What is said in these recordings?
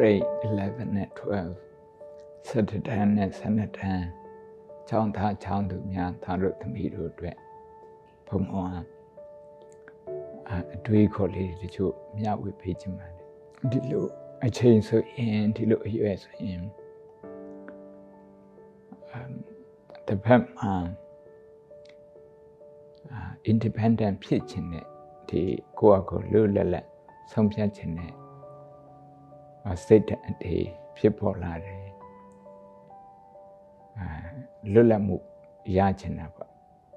grade 11နဲ့12စတတန်းနဲ့ဆနတန်းချောင်းသားချောင်းသူများသားတို့သမီးတို့အတွက်ဘုံဘဝအအတွေးခေါ်လေးတွေတချို့မျှဝေပေးခြင်းပါတယ်ဒီလိုအချိန်ဆိုရင်ဒီလိုအရွယ်ဆိုရင်အမ်တစ်ဖက်မှာအာ independent ဖြစ်ခြင်းနဲ့ဒီကိုယ့်အကိုလွတ်လပ်လပ်ဆုံးဖြတ်ခြင်းနဲ့ စိတ်အတေးဖြစ်ပေါ်လာတယ်အဲလွတ်လပ်မှုရချင်တာပေါ့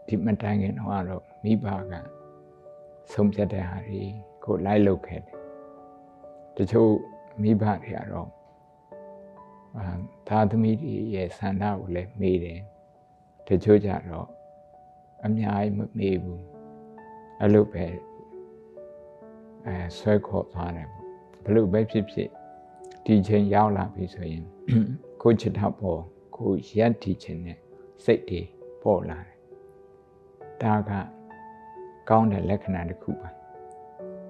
ဒီမတိုင်ခင်တော့ကတော့မိဘကဆုံးဖြတ်တဲ့ဟာတွေကိုလိုက်လုပ်ခဲ့တယ်တချို့မိဘတွေကတော့အာသားသမီးတွေရဲ့ဆန္ဒကိုလည်းမေးတယ်တချို့ကြတော့အများကြီးမမေးဘူးအဲ့လိုပဲအဲဆွဲခေါ်သွားတယ်ပေါ့ဘလို့ပဲဖြစ်ဖြစ် ဒီချိန်ရောက်လာပြီဆိုရင်ကိုချစ်တော့ပေါ်ကိုရက်တီခြင်းနဲ့စိတ်တွေပေါ်လာတယ်ဒါကကောင်းတဲ့လက္ခဏာတစ်ခုပါ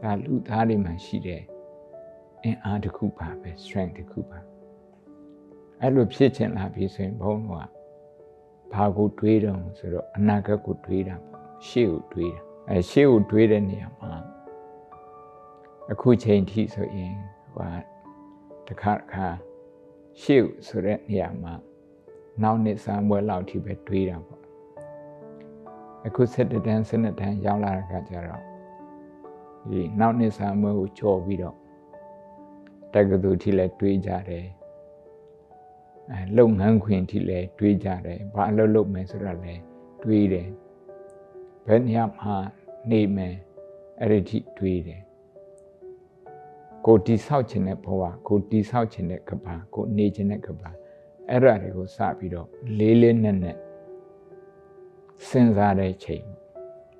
ဒါလူသားတွေမှာရှိတဲ့အင်အားတစ်ခုပါပဲ strength တစ်ခုပါအဲ့လိုဖြစ်ချင်လာပြီဆိုရင်ဘုန်းတော်ကဘာကိုတွေးတော့ဆိုတော့အနာဂတ်ကိုတွေးတာပေါ့ရှေ့ကိုတွေးတာအဲရှေ့ကိုတွေးတဲ့နေရာမှာအခုချိန်ထိဆိုရင်ဟို တခါတခါရှေ့ဆိုတဲ့နေရာမှာနောက်နှစ်စမ်းပွဲလောက်ထိပဲတွေးတာပေါ့အခုစစ်တန်းစစ်နှစ်တန်းရောက်လာတဲ့အခါကျတော့ဒီနောက်နှစ်စမ်းပွဲကိုကြော်ပြီးတော့တက္ကသိုလ်ထိလည်းတွေးကြတယ်အဲလုပ်ငန်းခွင်ထိလည်းတွေးကြတယ်ဘာအလုပ်လုပ်မယ်ဆိုတာလည်းတွေးတယ်ဘယ်နေရာမှာနေမယ်အဲ့ဒီထိတွေးတယ် ကိုတိဆောက်ခြင်းတဲ့ဘဝကိုတိဆောက်ခြင်းတဲ့ကဘာကိုနေခြင်းတဲ့ကဘာအဲ့ဒါတွေကိုစပြီးတော့လေးလေးနက်နက်စဉ်းစားတဲ့ချိန်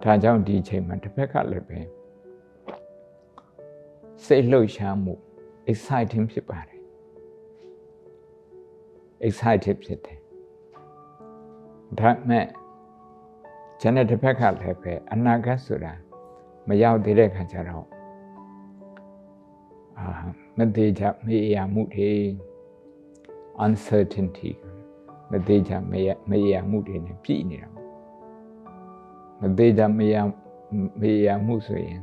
ဒါကြောင့်ဒီချိန်မှာတစ်ဖက်ကလည်းပဲစိတ်လှုပ်ရှားမှု exciting ဖြစ်ပါတယ် excited ဖြစ်တယ်ဒါမဲ့ဂျန်တဲ့တစ်ဖက်ကလည်းပဲအနာဂတ်ဆိုတာမရောက်သေးတဲ့ခါကျတော့အာ မသေးချမေးရမှုတွေ uncertainty မသေးချမေးရမေးရမှုတွေနဲ့ပြည့်နေတာမသေးချမေးရမေးရမှုဆိုရင်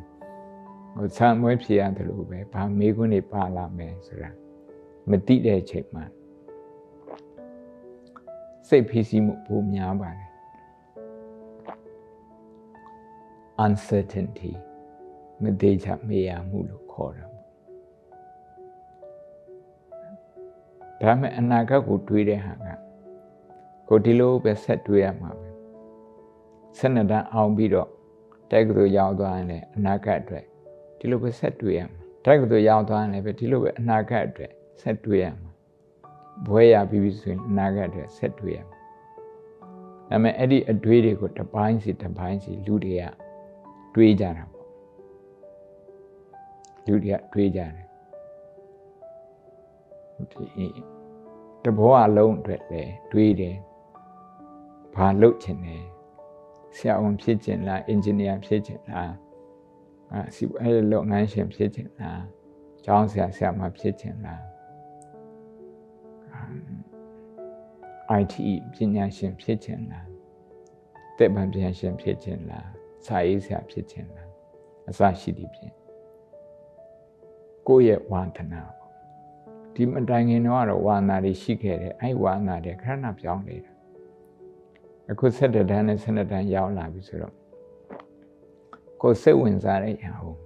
ဟိုဆံမွေးဖြေရတယ်လို့ပဲဘာမေးခွန်းတွေပါလာမယ်ဆိုတာမတိတဲ့အချိန်မှာစိတ်ဖိစီးမှုပိုများပါတယ် uncertainty မသေးချမေးရမှုလို့ခေါ်တာ ဒါမဲ့အနာဂတ်ကိုတွေးတဲ့ဟာကကိုဒီလိုပဲဆက်တွေးရမှာပဲဆက်နှစ်တန်းအောင်ပြီးတော့တက်ကတူရောက်သွားရင်လည်းအနာဂတ်အတွက်ဒီလိုပဲဆက်တွေးရမှာတက်ကတူရောက်သွားရင်လည်းပဲဒီလိုပဲအနာဂတ်အတွက်ဆက်တွေးရမှာဘွဲရပြီးပြီဆိုရင်အနာဂတ်အတွက်ဆက်တွေးရမှာဒါမဲ့အဲ့ဒီအတွေးတွေကိုတစ်ပိုင်းစီတစ်ပိုင်းစီလူတွေကတွေးကြတာပေါ့လူတွေကတွေးကြတယ် ဒီတဘောအလုံးအတွက်လည်းတွေးတယ်ဘာလုပ်ချင်လဲဆရာဝန်ဖြစ်ချင်လားအင်ဂျင်နီယာဖြစ်ချင်လားအဲစီအဲလုပ်ငန်းရှင်ဖြစ်ချင်လားကျောင်းဆရာဆရာမဖြစ်ချင်လား IT ပညာရှင်ဖြစ်ချင်လားတက်ပံပညာရှင်ဖြစ်ချင်လားစာရေးဆရာဖြစ်ချင်လားအစရှိသည်ဖြင့်ကိုယ့်ရဲ့ဝါသနာ ဒီမတိုင်ခင်တော့ကတော့ဝါနာတွေရှိခဲ့တယ်အဲ့ဝါနာတွေခဏပြောင်းနေတာအခုဆက်တဲ့တန်းနဲ့ဆက်တဲ့တန်းရောက်လာပြီဆိုတော့ကိုစိတ်ဝင်စားတဲ့ညာဟုတ်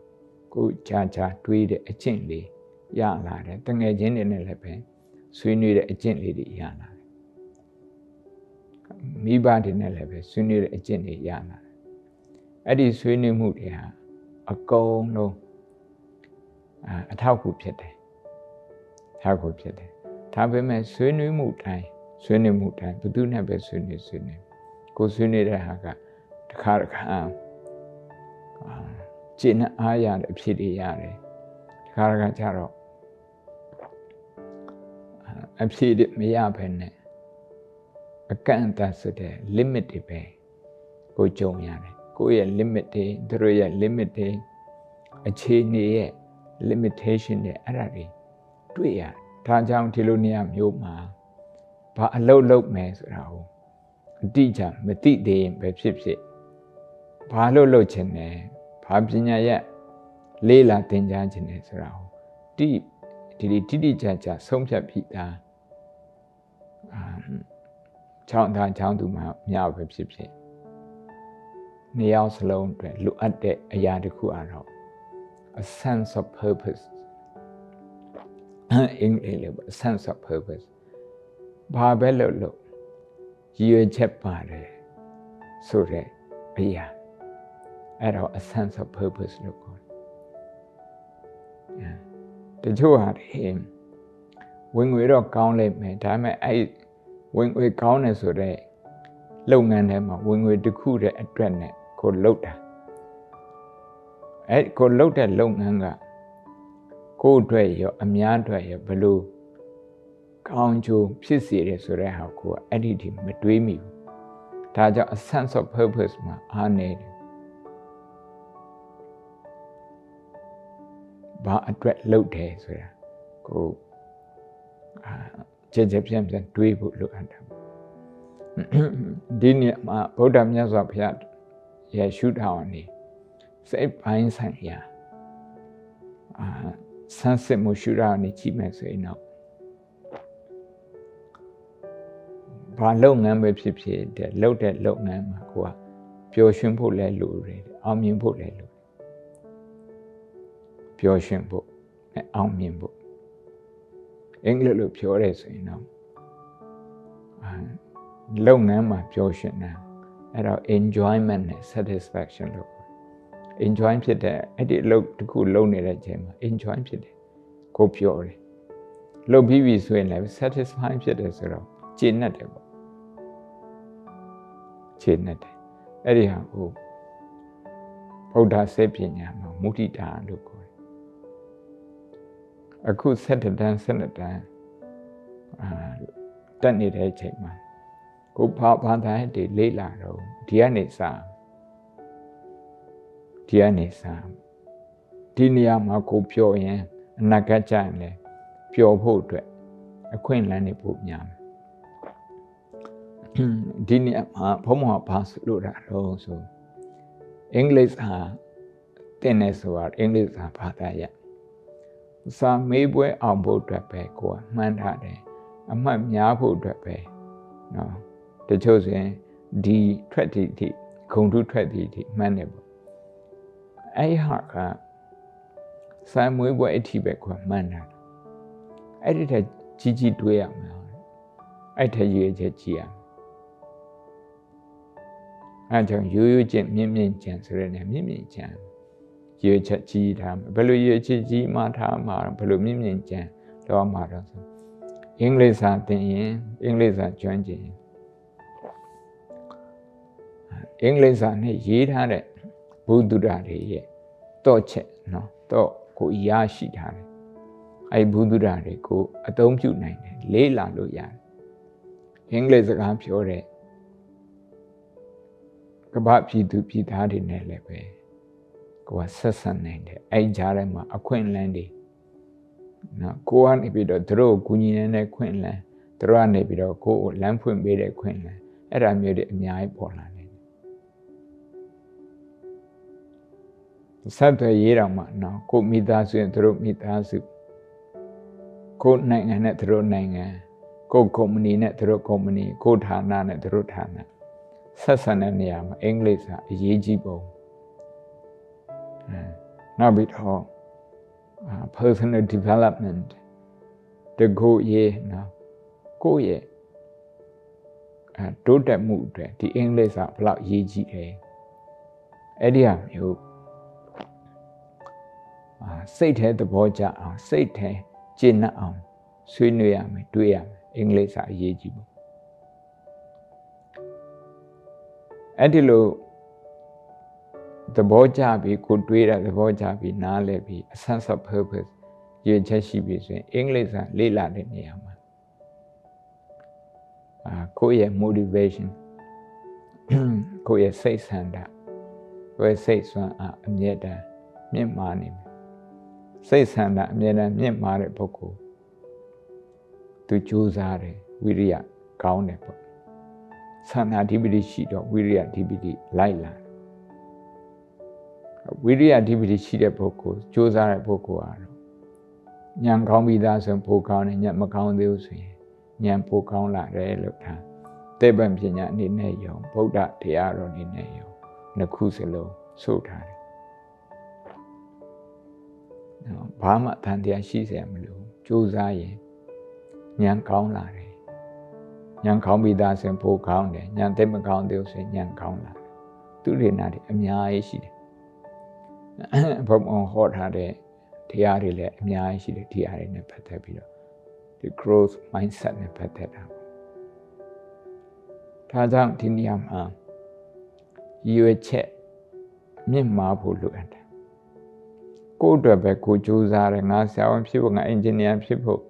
ကိုကြာကြာတွေးတဲ့အကျင့်လေးရလာတယ်တငယ်ချင်းတွေနဲ့လည်းပဲဆွေးနွေးတဲ့အကျင့်လေးတွေရလာတယ်မိဘတွေနဲ့လည်းပဲဆွေးနွေးတဲ့အကျင့်တွေရလာတယ်အဲ့ဒီဆွေးနွေးမှုတွေဟာအကုန်လုံးအထောက်အကူဖြစ်တယ် ရကိုဖြစ်တယ်ဒါပေမဲ့ဆွေးနွေးမှုတိုင်းဆွေးနွေးမှုတိုင်းဘယ်သူနဲ့ပဲဆွေးနွေးဆွေးနွေးကိုဆွေးနွေးတဲ့ဟာကတခါတခါအာကျင့်အားရတဲ့အဖြစ်တွေရတယ်တခါတခါကျတော့အဖြစ်တွေမရဘဲနဲ့အကန့်အသတ်ဆိုတဲ့ limit တွေပဲကိုကြုံရတယ်ကိုယ့်ရဲ့ limit တွေသူတို့ရဲ့ limit တွေအခြေအနေရဲ့ limitation တွေအဲ့ဒါတွေ တွေ့ရဒါကြောင့်ဒီလိုနေရာမျိုးမှာဘာအလုပ်လုပ်မယ်ဆိုတာကိုအတိအကျမသိသေးရင်ပဲဖြစ်ဖြစ်ဘာလို့လုပ်ချင်တယ်ဘာပညာရက်လေးလာသင်ကြားခြင်းနဲ့ဆိုတာကိုတိဒီဒီတိတိကျကျဆုံးဖြတ်ပြီးသားအာချောင်းသားချောင်းသူမှမြောက်ပဲဖြစ်ဖြစ်နှစ်ယောက်စလုံးအတွက်လိုအပ်တဲ့အရာတစ်ခုအတော့ a sense of purpose အင်္ဂလိပ်လို a sense of purpose ဘာပဲလို့လို့ရည်ရွယ်ချက်ပါတယ်ဆိုတဲ့အရာအဲ့တော့ a sense of purpose လို့ခေါ်တယ်တချို့ဟာတွေဝင်ငွေတော့ကောင်းလိမ့်မယ်ဒါပေမဲ့အဲ့ဝင်ငွေကောင်းတယ်ဆိုတော့လုပ်ငန်းထဲမှာဝင်ငွေတစ်ခုတည်းအတွက်နဲ့ကိုလှုပ်တာအဲ့ကိုလှုပ်တဲ့လုပ်ငန်းက ကိုယ့်အတွက်ရောအများအတွက်ရောဘလို့ကောင်းကျိုးဖြစ်စေတယ်ဆိုတဲ့ဟာကိုအဲ့ဒီဒီမတွေးမိဘူးဒါကြောင့် a sense of purpose မှာအားနေတယ်ဘာအတွက်လှုပ်တယ်ဆိုတာကိုအာကြည်ကြပြန့်ပြန့်တွေးဖို့လိုအပ်တယ်ဒီနေ့မှာဗုဒ္ဓမြတ်စွာဘုရားရဲ့ရှုထောင့်အနေစိတ်ပိုင်းဆိုင်ရာအာ ဆန်းစစ်မှုရှုထောင့်အနေကြည့်မယ်ဆိုရင်တော့ဘာလုပ်ငန်းပဲဖြစ်ဖြစ်တဲ့လုပ်တဲ့လုပ်ငန်းမှာကိုကပျော်ရွှင်ဖို့လဲလိုတယ်အောင်မြင်ဖို့လဲလိုတယ်ပျော်ရွှင်ဖို့နဲ့အောင်မြင်ဖို့အင်္ဂလိပ်လိုပြောရဲဆိုရင်တော့အာလုပ်ငန်းမှာပျော်ရွှင်တာအဲ့တော့ enjoyment နဲ့ satisfaction လို့ enjoy ဖြစ်တဲ့အဲ့ဒီအလုပ်တစ်ခုလုပ်နေတဲ့အချိန်မှာ enjoy ဖြစ်တယ်ကိုပြောတယ်လုပ်ပြီးပြီဆိုရင်လည်း satisfy ဖြစ်တယ်ဆိုတော့ကျေနပ်တယ်ပေါ့ကျေနပ်တယ်အဲ့ဒီဟာကိုဗုဒ္ဓစေပညာမှာမုဒိတာလို့ခေါ်တယ်အခု7တန်း7တန်းအာတက်နေတဲ့အချိန်မှာကိုဘာဘာသာတွေလေ့လာတော့ဒီကနေစ ဒီကနေစဒီနေရာမှာကိုပြောရင်အနာဂတ်ကြရင်လေပျော်ဖို့အတွက်အခွင့်အလမ်းတွေပို့များမယ်ဒီနေရာမှာဘုံမှာဘာဆိုလို့တာတော့ဆိုအင်္ဂလိပ်စာတင်နေဆိုတာအင်္ဂလိပ်စာဘာသာရစာမေးပွဲအောင်ဖို့အတွက်ပဲကိုကမှန်းထားတယ်အမှတ်များဖို့အတွက်ပဲเนาะတချို့ဆိုရင်ဒီထွက်တီတီဂုံထုထွက်တီတီမှန်းတယ်ပေါ့ အဲ့ဟာကစံမွေးပွဲအထိပဲကွာမှန်းတာအဲ့ဒီထက်ကြီးကြီးတွေးရမှာအဲ့ထက်ရွေးချက်ကြည့်ရမယ်အဲ့ကြောင့်ရိုးရိုးချင်းမြင့်မြင့်ချင်ဆိုရတဲ့မြင့်မြင့်ချင်ရွေးချက်ကြီးထားမှာဘယ်လိုရွေးချက်ကြီးမှထားမှာဘယ်လိုမြင့်မြင့်ချင်တော့မှာတော့ဆိုအင်္ဂလိပ်စာသင်ရင်အင်္ဂလိပ်စာကျွမ်းကျင်ရင်အင်္ဂလိပ်စာနဲ့ရေးထားတဲ့ ဘုဒ္ဓရာတွေရဲ့တော့ချက်နော်တော့ကိုရရှိထားတယ်အဲ့ဘုဒ္ဓရာတွေကိုအသုံးပြုနိုင်တယ်လေးလာလို့ရတယ်အင်္ဂလိပ်စကားပြောတဲ့ကမ္ဘာပြည်သူပြည်သားတွေနဲ့လည်းပဲကိုကဆက်ဆံနိုင်တယ်အဲ့ကြားထဲမှာအခွင့်အလမ်းတွေနော်ကိုကနေပြီးတော့သူတို့ကိုကူညီနေတဲ့ခွင့်အလမ်းသူတို့ကနေပြီးတော့ကိုကိုလမ်းဖွင့်ပေးတဲ့ခွင့်အလမ်းအဲ့ဒါမျိုးတွေအများကြီးပေါ်လာတယ် ဆက်သွယ်ရေးတော်မှာနော်ကိုမိသားစုရင်သူတို့မိသားစုကိုနိုင်ငံနဲ့သူတို့နိုင်ငံကိုကုမ္ပဏီနဲ့သူတို့ကုမ္ပဏီကိုဌာနနဲ့သူတို့ဌာနဆက်ဆံတဲ့နေရာမှာအင်္ဂလိပ်စာအရေးကြီးပုံအဲနောက်ပြီးတော့ personal development တကိုရေးနော်ကိုရဲ့အဲတိုးတက်မှုအတွက်ဒီအင်္ဂလိပ်စာဘလောက်ရေးကြီးတယ်အဲ့ဒီဟာမျိုး စိတ်ထဲသဘောကျအောင်စိတ်ထဲကျင့်နှက်အောင်ဆွေးနွေးရမယ်တွေးရမယ်အင်္ဂလိပ်စာအရေးကြီးဘူးအဲ့ဒီလိုသဘောကျပြီးကိုတွေးတာသဘောကျပြီးနားလည်ပြီးအဆန်းဆ purpose ရည်ချက်ရှိပြီဆိုရင်အင်္ဂလိပ်စာလေ့လာတဲ့နေရာမှာအာကိုယ့်ရဲ့ motivation ကိုယ့်ရဲ့စိတ်ဆန္ဒကိုယ့်စိတ်ဆွမ်းအားအမြဲတမ်းမြင့်မာနေပြီ စိတ်ဆန္ဒအမြဲတမ်းမြင့်မာတဲ့ပုဂ္ဂိုလ်သူကြိုးစားတယ်ဝိရိယကောင်းတယ်ပေါ့သန္တာဓိပတိရှိတော့ဝိရိယဓိပတိလိုက်လာဝိရိယဓိပတိရှိတဲ့ပုဂ္ဂိုလ်ကြိုးစားတဲ့ပုဂ္ဂိုလ်ကတော့ဉာဏ်ကောင်းပြီးသားဆိုပိုကောင်းတယ်ဉာဏ်မကောင်းသေးဘူးဆိုရင်ဉာဏ်ပိုကောင်းလာတယ်လို့ထားတေပံပညာအနေနဲ့ယုံဗုဒ္ဓတရားတော်အနေနဲ့ယုံနှစ်ခုစလုံးဆိုထားတယ်နော် ဘာမှတန်တရားရှိเสียမလို့ကြိုးစားရင်ဉာဏ်ကောင်းလာတယ်ဉာဏ်ကောင်းပြီးသားဆိုရင်ပိုကောင်းတယ်ဉာဏ်သိမကောင်းသေးဘူးဆိုရင်ဉာဏ်ကောင်းလာတယ်သူရိနာတွေအများကြီးရှိတယ်ဘုံအောင်ဟောထားတဲ့တရားတွေလည်းအများကြီးရှိတယ်တရားတွေနဲ့ပတ်သက်ပြီးတော့ဒီ growth mindset နဲ့ပတ်သက်တာဒါကြောင့်ဒီနေရာမှာရည်ရွယ်ချက်မြင့်မားဖို့လိုအပ်တယ် ကိုယ့်အတွက်ပဲကိုကြိုးစားတယ်ငါဆရာဝန်ဖြစ်ဖို့ငါအင်ဂျင်နီယာဖြစ်ဖို့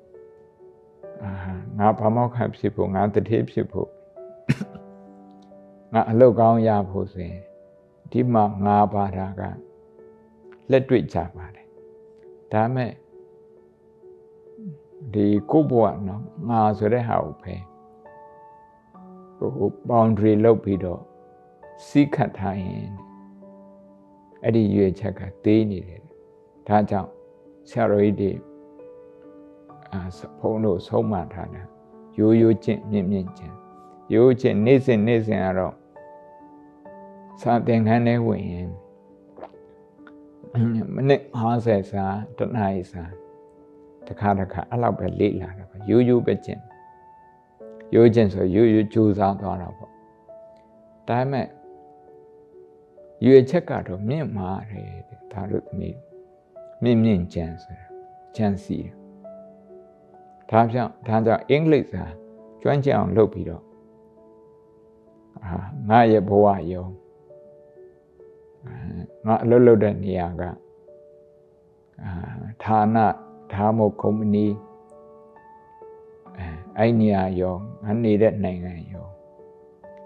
အာငါဘာမောက်ခဖြစ်ဖို့ငါတတိဖြစ်ဖို့ငါအလုပ်ကောင်းရဖို့ဆိုရင်ဒီမှာငါပါတာကလက်တွေ့ကြပါတယ်ဒါမဲ့ဒီကိုဘဝနော်ငါဆိုတဲ့ဟာကိုပဲဟို boundary လောက်ပြီးတော့စီးခတ်ထားရင်အဲ့ဒီရွေချက်ကသေးနေတယ် ဒါကြောင့်ဆရာတော်ကြီးတွေအာဘုန်းတို့ဆုံးမထားတာရိုးရိုးချင်းမြင့်မြင့်ချင်းရိုးချင်းနေ့စဉ်နေ့စဉ်ကတော့စာသင်ခန်းထဲဝင်ရင်မနစ်50စာတနားရီစာတခါတခါအဲ့လောက်ပဲလေ့လာတာပါရိုးရိုးပဲကျင့်ရိုးကျင့်ဆိုရိုးရိုးကြိုးစားသွားတာပေါ့ဒါပေမဲ့ရွေချက်ကတော့မြင့်မာတယ်ဒါလို့သမီး မြင့်မြင့်ကြံဆိုတာကြံစီတယ်ဒါကြောင့်ဒါကြောင့်အင်္ဂလိပ်စာကျွမ်းကျင်အောင်လုပ်ပြီးတော့အာငါရဲ့ဘဝယုံငါအလုပ်လုပ်တဲ့နေရာကအာဌာနဓာမို့ကုမ္ပဏီအဲအဲ့နေရာရောငါနေတဲ့နိုင်ငံရော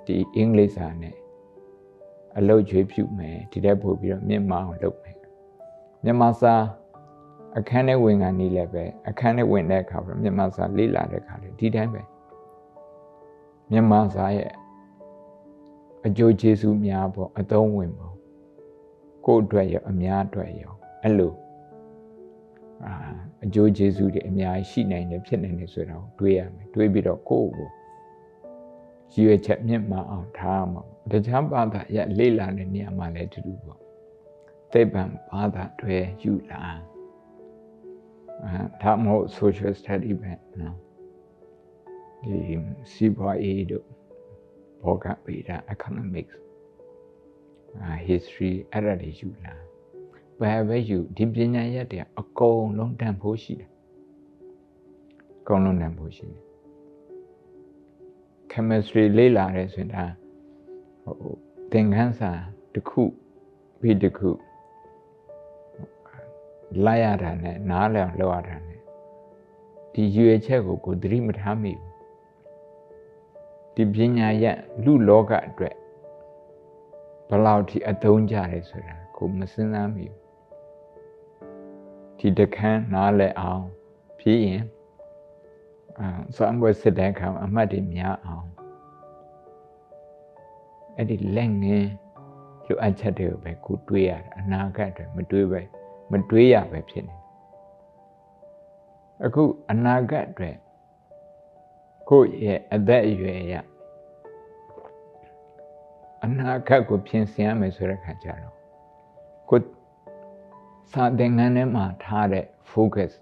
ဒီအင်္ဂလိပ်စာနဲ့အလုပ်ကျွေးပြုမယ်ဒီတက်ပို့ပြီးတော့မြင့်မအောင်လုပ်မယ် မြန်မာစာအခန်းထဲဝင်ကနေလည်းပဲအခန်းထဲဝင်တဲ့အခါမှာမြန်မာစာလေ့လာတဲ့အခါလေဒီတိုင်းပဲမြန်မာစာရဲ့အကျိုးကျေးဇူးများပေါ့အသုံးဝင်ပေါ့ကိုယ့်အတွက်ရောအများအတွက်ရောအဲ့လိုအာအကျိုးကျေးဇူးတွေအများကြီးရှိနိုင်တယ်ဖြစ်နိုင်တယ်ဆိုတော့တွေးရမယ်တွေးပြီးတော့ကိုယ့်ကိုရည်ရွယ်ချက်မြင့်မအောင်ထားမှာတခြားဘာသာရလေ့လာတဲ့နေရာမှာလည်းတူတူပေါ့ သိပ္ပံဘာသာတွေယူလာအဲဒါမဟုတ် social study ပဲနော်ဒီစီးပွားရေးတို့ဘောကပေတာ economics အာ history အဲ့ဒါတွေယူလာဘယ်ပဲယူဒီပညာရက်တွေအကုန်လုံးတန်ဖိုးရှိတယ်အကုန်လုံးတန်ဖိုးရှိတယ် chemistry လေ့လာရဲဆိုရင်ဒါဟိုသင်ခန်းစာတစ်ခုပြီးတစ်ခု လိုက်ရတာနဲ့နားလည်အောင်လုပ်ရတာနဲ့ဒီရွေချက်ကိုကိုသတိမထားမိဘူးဒီပညာရက်လူလောကအတွက်ဘယ်လောက်ထိအသုံးကျတယ်ဆိုတာကိုမစဉ်းစားမိဘူးဒီတခန်းနားလည်အောင်ဖြစ်ရင်အာစံဘွယ်စစ်တဲ့အခါအမှတ်တွေများအောင်အဲ့ဒီလက်ငင်းလိုအပ်ချက်တွေကိုပဲကိုတွေးရတာအနာဂတ်တွေမတွေးပဲ မတွေးရပဲဖြစ်နေအခုအနာဂတ်အတွက်ကိုယ့်ရဲ့အသက်အရွယ်ရအနာဂတ်ကိုပြင်ဆင်ရမယ်ဆိုတဲ့ခါကျတော့ကိုစာသင်ခန်းထဲမှာထားတဲ့ focus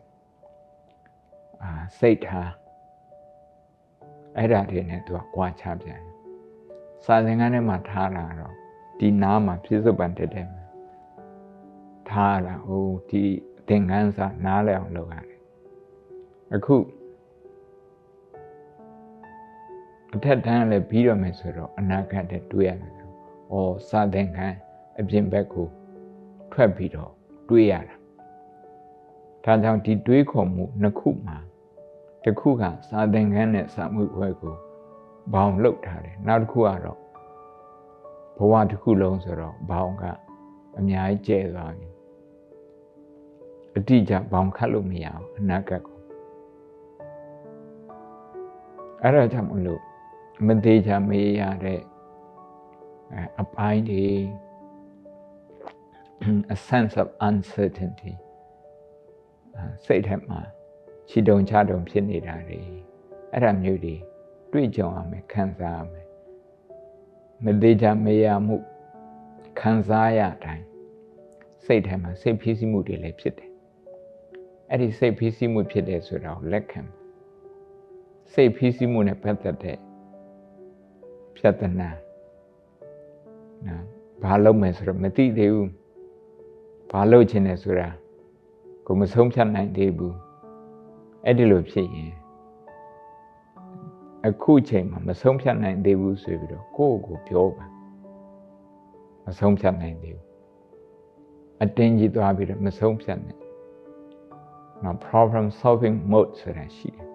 အာစိတ်ထားအဲ့ဒါတွေနဲ့သူကကြွားချပြန်စာသင်ခန်းထဲမှာထားတာတော့ဒီနားမှာပြစ္ဆုတ်ပန်တက်တယ် ထားတာဟိုဒီသင်ခန်းစာနားလည်အောင်လုပ်ရတယ်အခုအထက်တန်းလည်းပြီးတော့မယ်ဆိုတော့အနာဂတ်နဲ့တွေးရမယ်ဆို။ဩစာသင်ခန်းအပြင်ဘက်ကိုထွက်ပြီးတော့တွေးရတာ။ဒါကြောင့်ဒီတွေးခေါ်မှုနှစ်ခုမှာတစ်ခုကစာသင်ခန်းနဲ့စာမှုဘွဲကိုဘောင်လုတ်ထားတယ်။နောက်တစ်ခုကတော့ဘဝတစ်ခုလုံးဆိုတော့ဘောင်ကအများကြီးကျဲသွားပြီ။ အတိအကျဘောင်ခတ်လို့မရအောင်အနာဂတ်ကိုအဲ့ဒါကြောင့်မလို့မသေးချာမေးရတဲ့အပိုင်းတွေ a sense of uncertainty စိတ်ထဲမှာခြေတုံချတုံဖြစ်နေတာတွေအဲ့ဒါမျိုးတွေတွေ့ကြုံရမယ်ခံစားရမယ်မသေးချာမေးရမှုခံစားရတိုင်းစိတ်ထဲမှာစိတ်ဖြစ်စီမှုတွေလည်းဖြစ်တယ် အဲ့ဒီစိတ်ဖြစ်စီမှုဖြစ်တယ်ဆိုတာကိုလက်ခံစိတ်ဖြစ်စီမှုနဲ့ပတ်သက်တဲ့ပြဿနာနော်ဘာလုပ်မယ်ဆိုတော့မသိသေးဘူးဘာလုပ်ချင်တယ်ဆိုတာကိုမဆုံးဖြတ်နိုင်သေးဘူးအဲ့ဒီလိုဖြစ်ရင်အခုချိန်မှာမဆုံးဖြတ်နိုင်သေးဘူးဆိုပြီးတော့ကိုယ့်ကိုပြောပါမဆုံးဖြတ်နိုင်သေးဘူးအတင်းကြီးသွားပြီးတော့မဆုံးဖြတ်နိုင် နော် problem solving mode ဆိုတာရှိတယ်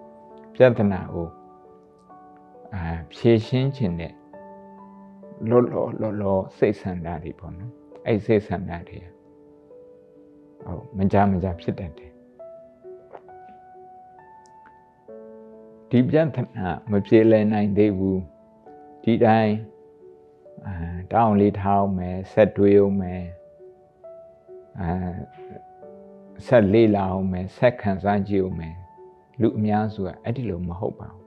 ပြဿနာကိုအာဖြေရှင်းခြင်းနဲ့လောလောလောလောစိတ်ဆန္ဒတွေပေါ့နော်အဲ့စိတ်ဆန္ဒတွေဟုတ်မကြမကြဖြစ်တတ်တယ်ဒီပြဿနာမပြေလည်နိုင်သေးဘူးဒီတိုင်းအာတောင်းလေးထားအောင်မယ်ဆက်တွေးအောင်မယ်အာ ဆက်လေးလာအောင်မယ်ဆက်ခံစားကြည့်အောင်မယ်လူအများစုကအဲ့ဒီလိုမဟုတ်ပါဘူး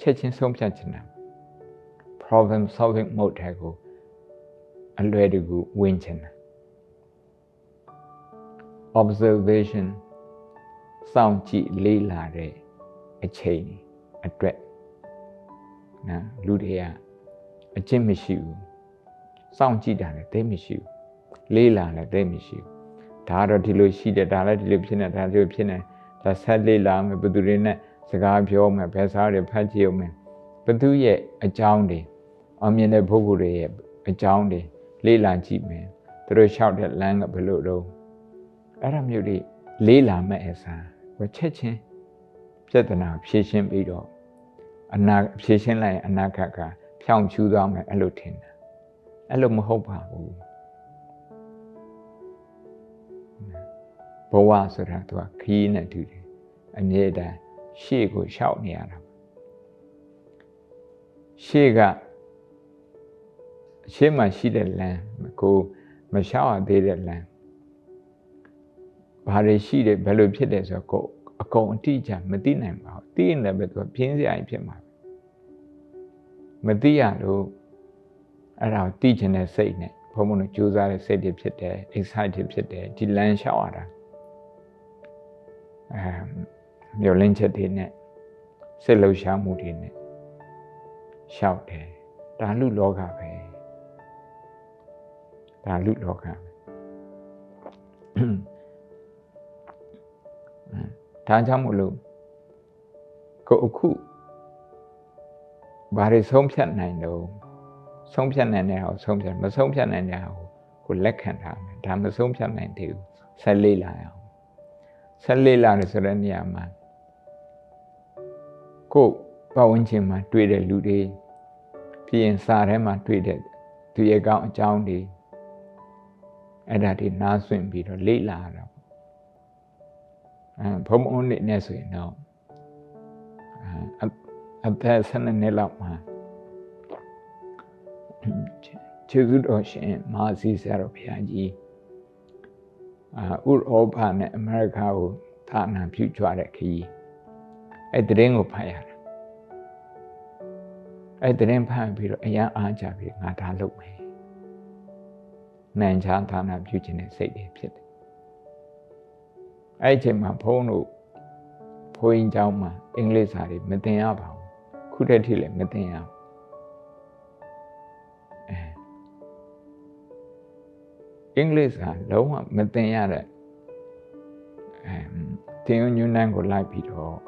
ချက်ချင်းဆုံးဖြတ်ချင်တာ problem solving mode ထဲကိုအလွယ်တကူဝင်ချင်တာ observation စောင့်ကြည့်လေ့လာတဲ့အချိန်အတွက်နော်လူတွေကအကျင့်မရှိဘူးစောင့်ကြည့်တာလည်းသိမရှိဘူးလေ့လာလည်းသိမရှိဘူး ဒါကတော့ဒီလိုရှိတယ်ဒါလည်းဒီလိုဖြစ်နေဒါဒီလိုဖြစ်နေဒါဆက်လေ့လာမယ်ဘယ်သူတွေနဲ့စကားပြောမယ်ဘယ်စားတွေဖတ်ကြည့်အောင်မယ်ဘသူရဲ့အကြောင်းတွေအောင်မြင်တဲ့ပုဂ္ဂိုလ်တွေရဲ့အကြောင်းတွေလေ့လာကြည့်မယ်သူတို့လျှောက်တဲ့လမ်းကဘယ်လိုတော့အဲ့ဒါမျိုးတွေလေးလာမဲ့အစားကိုချက်ချင်းပြဿနာဖြေရှင်းပြီးတော့အနာဖြေရှင်းလိုက်ရင်အနာဂတ်ကဖြောင်ချူးသွားမယ်အဲ့လိုထင်တာအဲ့လိုမဟုတ်ပါဘူး ဘဝဆိုတာသူကခီးနဲ့တူတယ်အမြဲတမ်းရှေ့ကိုရှောက်နေရတာရှေ့ကရှေ့မှာရှိတဲ့လမ်းကိုမရှောက်ရသေးတဲ့လမ်းဘာတွေရှိတယ်ဘယ်လိုဖြစ်တယ်ဆိုတော့ကိုအကုန်အတိအကျမသိနိုင်ပါဘူးသိရင်လည်းပဲသူကပြင်းစရာကြီးဖြစ်မှာမသိရလို့အဲ့ဒါကိုသိချင်တဲ့စိတ်နဲ့ဘုံဘုံတို့ကြိုးစားတဲ့စိတ်တွေဖြစ်တယ် excited ဖြစ်တယ်ဒီလမ်းလျှောက်ရတာ အဲမျောလင်းချက်တွေနဲ့စိတ်လှုပ်ရှားမှုတွေနဲ့လျှောက်တယ်ဒါလူလောကပဲဒါလူလောကပဲဒါကြောင့်မလို့ကိုအခုဘာတွေဆုံးဖြတ်နိုင်တော့ဆုံးဖြတ်နိုင်တဲ့ဟာကိုဆုံးဖြတ်မဆုံးဖြတ်နိုင်တဲ့ဟာကိုကိုလက်ခံထားမယ်ဒါမဆုံးဖြတ်နိုင်သေးဘူးဆက်လေးလာအောင် ဆက်လေးလာတယ်ဆိုတဲ့နေရာမှာကိုပတ်ဝန်းကျင်မှာတွေ့တဲ့လူတွေပြီးရင်စာထဲမှာတွေ့တဲ့သူရဲ့ကောင်းအကြောင်းတွေအဲ့ဒါတွေနားဆွင့်ပြီးတော့လေ့လာတာဘုံဘုံနဲ့နဲ့ဆိုရင်တော့အသက်၁၂နှစ်လောက်မှာကျေးဇူးတော်ရှင်မဟာစီဆရာတော်ဘုရားကြီးအာ ဥရောပနဲ့အမေရိကကိုသာနာပြုကြွတဲ့ခရီးအဲ့တရင်ကိုဖတ်ရတယ်အဲ့တရင်ဖတ်ပြီးတော့အရန်အားကြပြီးငါဒါလုပ်မယ်နိုင်ချာသာနာပြုခြင်းနဲ့စိတ်တွေဖြစ်တယ်အဲ့ဒီအချိန်မှာဘုန်းတို့ဘုန်းကြီးเจ้าမှာအင်္ဂလိပ်စာတွေမသင်ရပါဘူးခုတည်းထိလည်းမသင်ရဘူး အင်္ဂလိပ်စာလုံးဝမသင်ရတဲ့အဲသင်ညွန်းနှန်းကိုလိုက်ပြီးတော့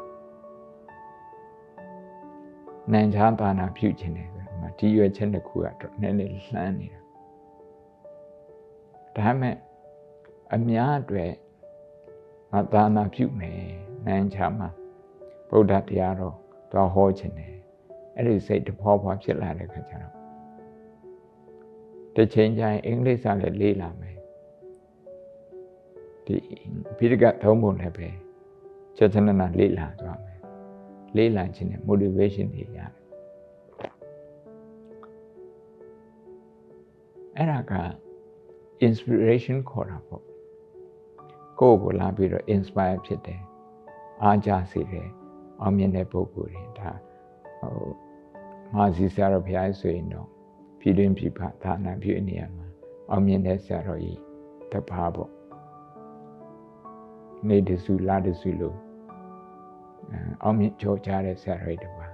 နိုင်ချာပါနာပြုခြင်းတယ်ဆိုတော့ဒီရွယ်ချက်တစ်ခုကတော့နည်းနည်းလှမ်းနေတာဒါမဲ့အများအတွက်ငါသာနာပြုမယ်နိုင်ချမှာဗုဒ္ဓတရားတော်သွားဟောခြင်းတယ်အဲ့ဒီစိတ်တဖွာဖွာဖြစ်လာတဲ့ခါကျတော့ တစ်ချိန်ကျရင်အင်္ဂလိပ်စာလည်းလေးလာမယ်ဒီဖိရကသုံးပုံလည်းပဲချက်ချနနာလေးလာသွားမယ်လေးလာခြင်းနဲ့ motivation တွေရတယ်အဲ့ဒါက inspiration ခေါ်တာပေါ့ကိုယ့်ကိုလာပြီးတော့ inspire ဖြစ်တယ်အားကြစေတယ်အောင်မြင်တဲ့ပုံကိုယ်တွေဒါဟိုမာစီဆရာတော်ဘုရားဆိုရင်တော့ ပြည်တွင်းပြည်ပသာနာပြုနေရမှာအောင်မြင်တဲ့ဆရာတော်ကြီးတပါးပေါ့နေတစုလာတစုလို့အောင်မြင်ကြောကြတဲ့ဆရာတော်ကြီးတပါး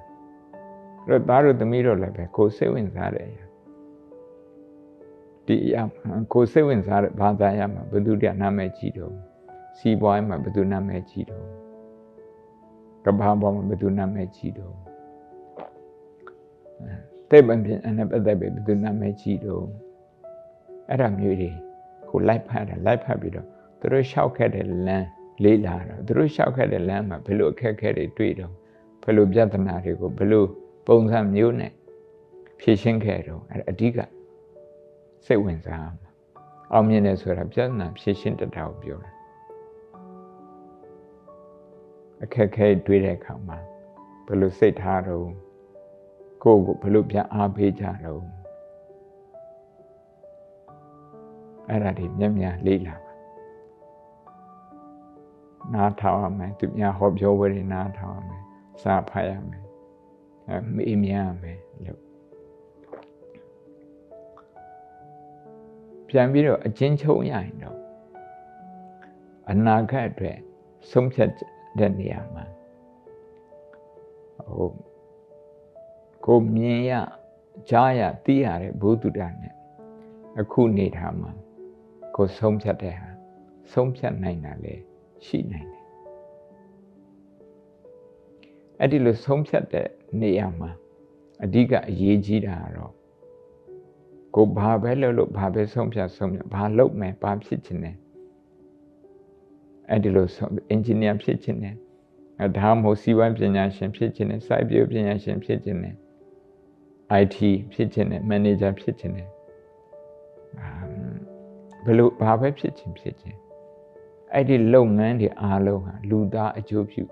အဲ့တော့သားတို့သမီးတို့လည်းပဲကိုယ်စိတ်ဝင်စားတယ်ဒီအရာကိုယ်စိတ်ဝင်စားတဲ့ဘာသာရမှာဘယ်သူတည်းနာမည်ကြီးတော့စီးပွားရေးမှာဘယ်သူနာမည်ကြီးတော့ကဘာပေါ်မှာဘယ်သူနာမည်ကြီးတော့ တိတ်ပံပြင်အနေပတ်သက်ပြီးဘယ်သူနာမည်ကြီးတော့အဲ့ဒါမျိုးတွေကိုလိုက်ဖတ်တယ်လိုက်ဖတ်ပြီးတော့သူတို့လျှောက်ခဲ့တဲ့လမ်းလေးလာတော့သူတို့လျှောက်ခဲ့တဲ့လမ်းမှာဘယ်လိုအခက်အခဲတွေတွေ့တော့ဘယ်လိုပြဿနာတွေကိုဘယ်လိုပုံစံမျိုးနဲ့ဖြေရှင်းခဲ့တော့အဲ့အဓိကစိတ်ဝင်စားမှာအောင်မြင်တယ်ဆိုတာပြဿနာဖြေရှင်းတတ်တာကိုပြောတယ်အခက်ခဲတွေ့တဲ့အခါမှာဘယ်လိုစိတ်ထားတော့ ကိုယ့်ကိုဘယ်လိုပြန်အားပေးကြတော့အဲ့ဒါတွေမျက်မျက်လေးလာပါနားထောင်ရမယ်သူများဟောပြောဝဲတွေနားထောင်ရမယ်စာဖတ်ရမယ်အဲမေးမြန်းရမယ်လို့ပြန်ပြီးတော့အချင်းချုပ်ရရင်တော့အနာဂတ်အတွက်ဆုံးဖြတ်တဲ့နေရာမှာဟို ကိုမြင်ရကြားရသိရတဲ့ဘုသူတ္တနဲ့အခုနေတာမှာကိုဆုံးဖြတ်တဲ့ဟာဆုံးဖြတ်နိုင်တာလေရှိနိုင်တယ်အဲ့ဒီလိုဆုံးဖြတ်တဲ့နေရာမှာအဓိကအရေးကြီးတာကတော့ကိုဘာပဲလုပ်လို့ဘာပဲဆုံးဖြတ်ဆုံးဖြတ်ဘာလုပ်မယ်ဘာဖြစ်ချင်တယ်အဲ့ဒီလိုအင်ဂျင်နီယာဖြစ်ချင်တယ်အဲဒါမှမဟုတ်စီးပွားပညာရှင်ဖြစ်ချင်တယ်စိုက်ပျိုးပညာရှင်ဖြစ်ချင်တယ် IT ဖြစ်ချင်တယ် manager ဖြစ်ချင်တယ်ဘယ်လိုဘာပဲဖြစ်ချင်ဖြစ်ချင်အဲ့ဒီလုပ်ငန်းတွေအားလုံးဟာလူသားအကျိုးပြု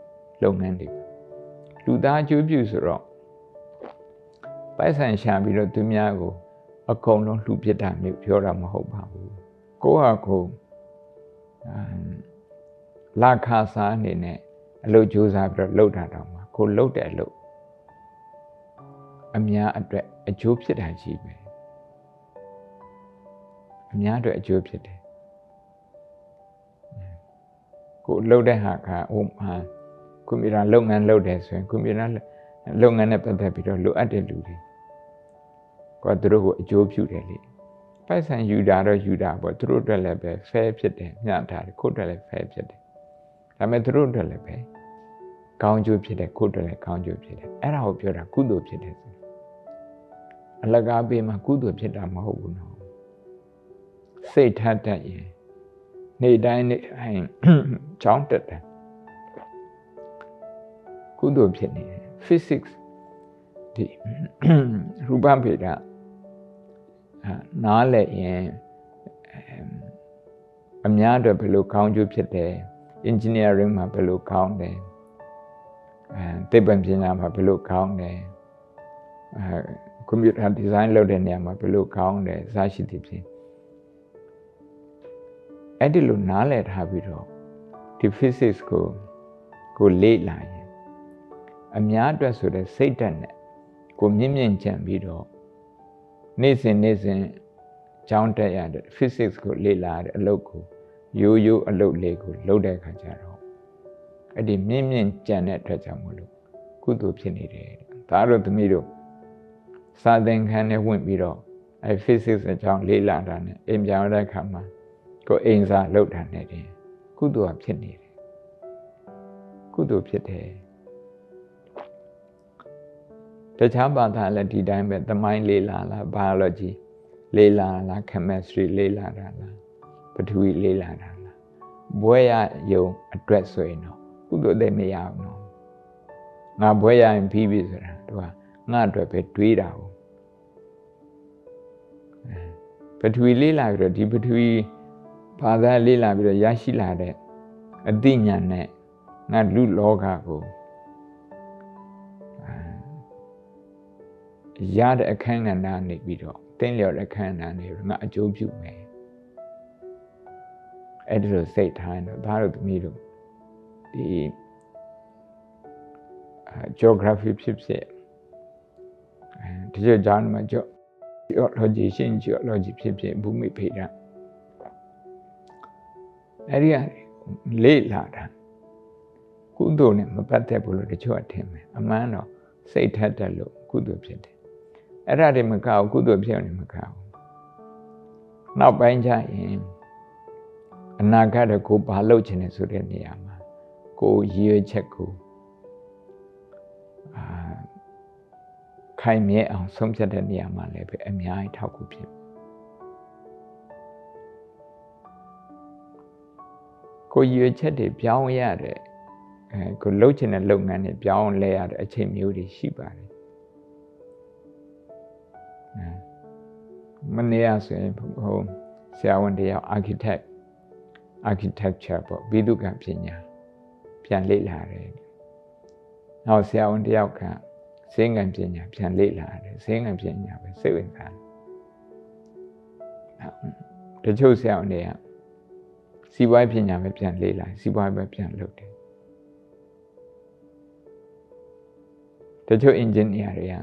လုပ်ငန်းတွေလူသားအကျိုးပြုဆိုတော့ပိုက်ဆံရှာပြီးတော့သူများကို အကုန်လုံးလှူပစ်တာမျိုးပြောတာမဟုတ်ပါဘူးကိုယ့်ဟာကိုယ်လာခါစားအနေနဲ့အလုပ်ကြိုးစားပြီးတော့လုပ်တာတော့မှာကိုလုပ်တဲ့အလုပ် အများအတွက်အကျိုးဖြစ်တာကြီးပဲအများအတွက်အကျိုးဖြစ်တယ်ကိုလုပ်တဲ့ဟာကဟိုမှာကွန်ပျူတာလုပ်ငန်းလုပ်တယ်ဆိုရင်ကွန်ပျူတာလုပ်ငန်းနဲ့ပတ်သက်ပြီးတော့လိုအပ်တဲ့လူတွေကသူတို့ကိုအကျိုးပြုတယ်လေပိုက်ဆံယူတာတော့ယူတာပေါ့သူတို့အတွက်လည်းပဲ fair ဖြစ်တယ်မျှတာတယ်ကိုယ့်အတွက်လည်း fair ဖြစ်တယ်ဒါပေမဲ့သူတို့အတွက်လည်းပဲကောင်းကျိုးဖြစ်တယ်ကိုယ့်အတွက်လည်းကောင်းကျိုးဖြစ်တယ်အဲ့ဒါကိုပြောတာကုသိုလ်ဖြစ်တယ်ဆို အလကားပေးမှကုသိုလ်ဖြစ်တာမဟုတ်ဘူးနော်စိတ်ထတတ်ရင်နေ့တိုင်းနေ့တိုင်းချောင်းတက်တယ်ကုသိုလ်ဖြစ်နေတယ် physics ဒီရူပဗေဒနားလည်ရင်အများအတွက်ဘယ်လိုကောင်းကျိုးဖြစ်တယ် engineering မှာဘယ်လိုကောင်းတယ်အဲသိပ္ပံပညာမှာဘယ်လိုကောင်းတယ်အဲ ကွန်ပျူတာဒီဇိုင်းလုပ်တဲ့နေရာမှာဘယ်လိုကောင်းတယ်စရှိသည်ဖြင့်အဲ့ဒီလိုနားလည်ထားပြီးတော့ဒီ physics ကိုကိုလေ့လာရင်အများအတွက်ဆိုတဲ့စိတ်ဓာတ်နဲ့ကိုမြင့်မြင့်ကြံပြီးတော့နေ့စဉ်နေ့စဉ်ကျောင်းတက်ရတဲ့ physics ကိုလေ့လာတဲ့အလုပ်ကိုရိုးရိုးအလုပ်လေးကိုလုပ်တဲ့အခါကျတော့အဲ့ဒီမြင့်မြင့်ကြံတဲ့အတွက်ကြောင့်မလို့ကုသိုလ်ဖြစ်နေတယ်ဒါတို့သမီးတို့ စာသင်ခန်းနဲ့ဝင်ပြီးတော့အဲ physics အကြောင်းလေ့လာတာနဲ့အိမ်ပြောင်းတဲ့အခါမှာကိုအိမ်စာလုပ်တာနဲ့တင်ကုသိုလ်ကဖြစ်နေတယ်ကုသိုလ်ဖြစ်တယ်တခြားဘာသာလည်းဒီတိုင်းပဲသမိုင်းလေးလာလား biology လေးလာလား chemistry လေးလာတာလားပထဝီလေးလာတာလားဘွဲရယုံအတွက်ဆိုရင်တော့ကုသိုလ်တဲ့မရဘူးနော်ငါဘွဲရရင်ပြီးပြီဆိုတာသူက ငါအတွက်ပဲတွေးတာဟုတ်ပထဝီလေးလာပြီးတော့ဒီပထဝီဘာသာလေးလာပြီးတော့ရရှိလာတဲ့အသိဉာဏ်နဲ့ငါလူလောကကိုရတဲ့အခန်းကဏ္ဍနေပြီးတော့တင်းလျော်တဲ့အခန်းကဏ္ဍနေပြီးငါအကျိုးပြုမယ်အဲ့ဒီလိုစိတ်ထားရင်တော့ဒါတို့သမီးတို့ဒီ geography ဖြစ်ဖြစ်အဲ ဒီကြောင့်ဂျာမှာ geology ရှင်း geology ဖြစ်ဖြစ်ဘူမိဖေဒအဲ့ဒီလေ့လာတာကုသိုလ်နဲ့မပတ်သက်ဘူးလို့တချို့အထင်မယ်အမှန်တော့စိတ်ထက်တယ်လို့ကုသိုလ်ဖြစ်တယ်အဲ့ဒါတွေမကောက်ကုသိုလ်ဖြစ်အောင်မကောက်နောက်ပိုင်းကျရင်အနာဂတ်ကိုဘာလုပ်ချင်တယ်ဆိုတဲ့နေရာမှာကိုရည်ရွယ်ချက်ကို ခိုင်မြဲအောင်ဆုံးဖြတ်တဲ့နေရာမှာလည်းပဲအများကြီးထောက်ကူဖြစ်ကိုရည်ရွယ်ချက်တွေပြောင်းရတဲ့အဲကိုလှုပ်ချင်တဲ့လုပ်ငန်းတွေပြောင်းလဲရတဲ့အချိန်မျိုးတွေရှိပါတယ်မနေ့ကဆိုရင်ဟိုဆရာဝန်တယောက် architect architecture ပေါ့ဘိဓုကပညာပြန်လေ့လာတယ်။နောက်ဆရာဝန်တယောက်က စင်းငံပညာပြန်လေ့လာတယ်စင်းငံပညာပဲစိတ်ဝင်စားတယ်။တချို့ဆရာဝန်တွေကစီးပွားပညာပဲပြန်လေ့လာစီးပွားပဲပြန်လုပ်တယ်။တချို့ engineer တွေက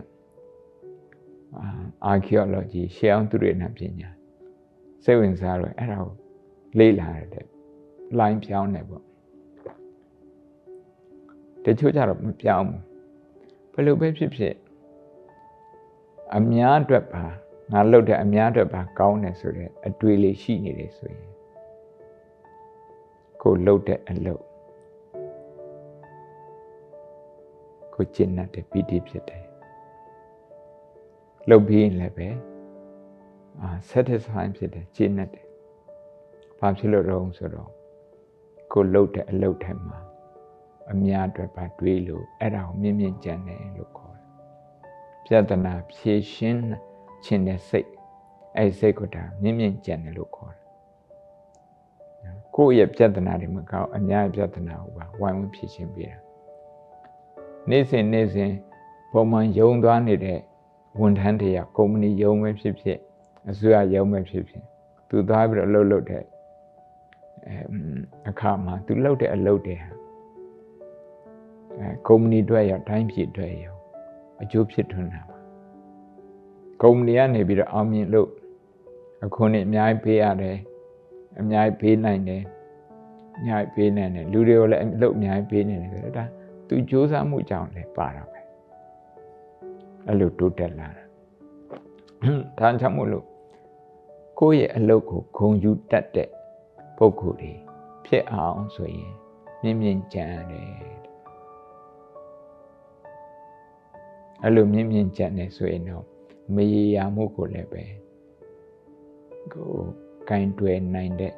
archaeology ရှေးအောင်သူတွေနဲ့ပညာစိတ်ဝင်စားတော့အဲ့ဒါကိုလေ့လာရတဲ့ line ပြောင်းတယ်ပေါ့တချို့ကြတော့မပြောင်းဘူး ဘယ်လိုပဲဖြစ်ဖြစ်အများအတွက်ပါငါလုပ်တဲ့အများအတွက်ပါကောင်းတယ်ဆိုတဲ့အတွေ့လေးရှိနေတယ်ဆိုရင်ကိုလုပ်တဲ့အလုပ်ကိုကျင့်တဲ့ပီတိဖြစ်တယ်လုပ်ပြီးရင်လည်းပဲအာ satisfying ဖြစ်တယ်ကျင့်တတ်တယ်ဘာဖြစ်လို့တော့ဆိုတော့ကိုလှုပ်တဲ့အလုပ်ထဲမှာ အများအတွက်ပါတွေးလို့အဲ့ဒါကိုမြင့်မြင့်ကြံတယ်လို့ခေါ်တယ်ပြဿနာဖြေရှင်းခြင်းတဲ့စိတ်အဲ့စိတ်ကိုဒါမြင့်မြင့်ကြံတယ်လို့ခေါ်တယ်ကိုယ့်ရဲ့ပြဿနာတွေမကောက်အများပြဿနာကိုပါဝိုင်းဝန်းဖြေရှင်းပေးတာနေ့စဉ်နေ့စဉ်ပုံမှန်ယုံသွားနေတဲ့ဝန်ထမ်းတွေကကုမ္ပဏီယုံပဲဖြစ်ဖြစ်အစိုးရယုံပဲဖြစ်ဖြစ်သူသွားပြီးတော့လှုပ်လှုပ်တဲ့အခါမှာသူလှုပ်တဲ့အလုပ်တွေဟာ အဲကုမ္ပဏီအတွက်ရောတိုင်းပြည်အတွက်ရောအကျိုးဖြစ်ထွန်းတာပါကုမ္ပဏီကနေပြီးတော့အောင်မြင်လို့အခုနှစ်အများကြီးပေးရတယ်အများကြီးပေးနိုင်တယ်အများကြီးပေးနိုင်တယ်လူတွေကိုလည်းအလုပ်အများကြီးပေးနေတယ်ဆိုတော့ဒါသူစူးစမ်းမှုကြောင့်လည်းပါတာပဲအဲ့လိုတိုးတက်လာတာဒါကြောင့်မို့လို့ကိုယ့်ရဲ့အလုပ်ကိုဂုံယူတတ်တဲ့ပုဂ္ဂိုလ်တွေဖြစ်အောင်ဆိုရင်မြင့်မြင့်ကြံတယ် အဲ့လိုမြင့်မြင့်ကြံတယ်ဆိုရင်တော့မရေရာမှုကိုလည်းပဲကိုကင်တွယ်နိုင်တဲ့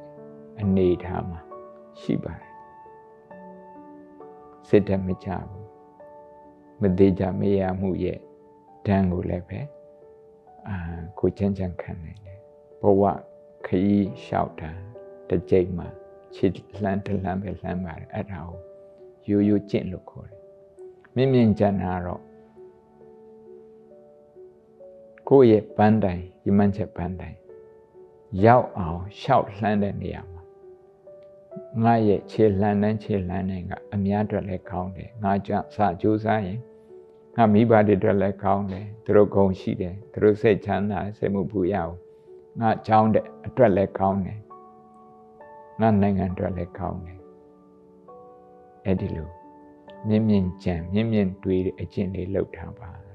အနေထားမှာရှိပါတယ်စစ်တမကြဘူးမသေးကြမရမှုရဲ့ဒဏ်ကိုလည်းပဲအာကိုချမ်းချမ်းခံနိုင်တယ်ဘဝခရီးလျှောက်တာတစ်ကြိမ်မှာခြေလှမ်းတလှမ်းပဲလှမ်းပါတယ်အဲ့ဒါကိုရိုးရိုးကျင့်လို့ခေါ်တယ်မြင့်မြင့်ကြံတာတော့ ကိုယ့်ရဲ့ပန်းတိုင်ရမန်းချက်ပန်းတိုင်ရောက်အောင်ရှောက်လှမ်းတဲ့နေရာမှာငါရဲ့ခြေလှမ်းတဲ့ခြေလှမ်းတဲ့ကအများအတွက်လည်းကောင်းတယ်ငါကြစကြိုးစားရင်ငါမိဘတွေအတွက်လည်းကောင်းတယ်သူတို့ဂုဏ်ရှိတယ်သူတို့စိတ်ချမ်းသာစိတ်မှုပူရအောင်ငါချောင်းတဲ့အတွက်လည်းကောင်းတယ်ငါနိုင်ငံအတွက်လည်းကောင်းတယ်အဲ့ဒီလိုမြင့်မြင့်ကြံမြင့်မြင့်တွေးတဲ့အကျင့်လေးလှုပ်ထားပါ